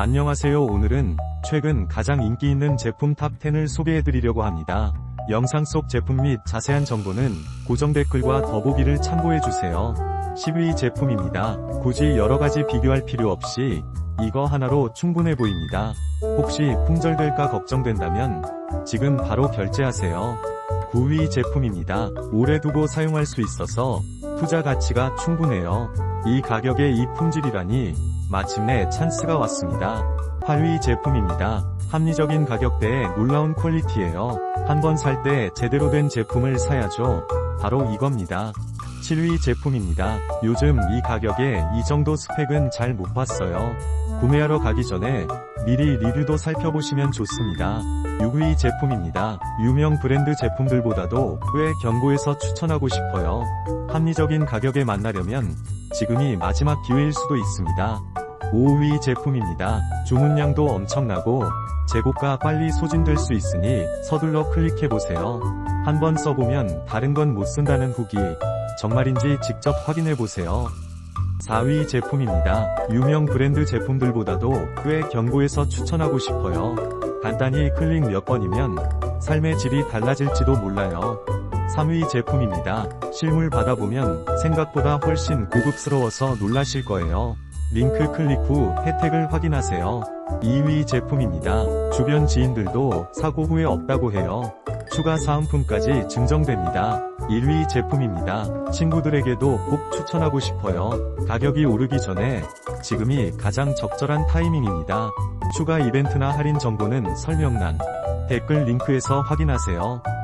안녕하세요 오늘은 최근 가장 인기 있는 제품 탑10을 소개해드리려고 합니다. 영상 속 제품 및 자세한 정보는 고정 댓글과 더보기를 참고해주세요. 10위 제품입니다. 굳이 여러가지 비교할 필요 없이 이거 하나로 충분해 보입니다. 혹시 품절될까 걱정된다면 지금 바로 결제하세요. 9위 제품입니다. 오래 두고 사용할 수 있어서 투자 가치가 충분해요. 이 가격에 이 품질이라니 마침내 찬스가 왔습니다. 8위 제품입니다. 합리적인 가격대에 놀라운 퀄리티예요. 한번 살 때 제대로 된 제품을 사야죠. 바로 이겁니다. 7위 제품입니다. 요즘 이 가격에 이 정도 스펙은 잘 못 봤어요. 구매하러 가기 전에 미리 리뷰도 살펴보시면 좋습니다. 6위 제품입니다. 유명 브랜드 제품들보다도 꽤 견고해서 추천하고 싶어요. 합리적인 가격에 만나려면 지금이 마지막 기회일 수도 있습니다. 5위 제품입니다. 주문량도 엄청나고 재고가 빨리 소진될 수 있으니 서둘러 클릭해보세요. 한번 써보면 다른 건 못 쓴다는 후기 정말인지 직접 확인해보세요. 4위 제품입니다. 유명 브랜드 제품들보다도 꽤 견고해서 추천하고 싶어요. 간단히 클릭 몇 번이면 삶의 질이 달라질지도 몰라요. 3위 제품입니다. 실물 받아보면 생각보다 훨씬 고급스러워서 놀라실 거예요. 링크 클릭 후 혜택을 확인하세요. 2위 제품입니다. 주변 지인들도 사고 후에 없다고 해요. 추가 사은품까지 증정됩니다. 1위 제품입니다. 친구들에게도 꼭 추천하고 싶어요. 가격이 오르기 전에 지금이 가장 적절한 타이밍입니다. 추가 이벤트나 할인 정보는 설명란, 댓글 링크에서 확인하세요.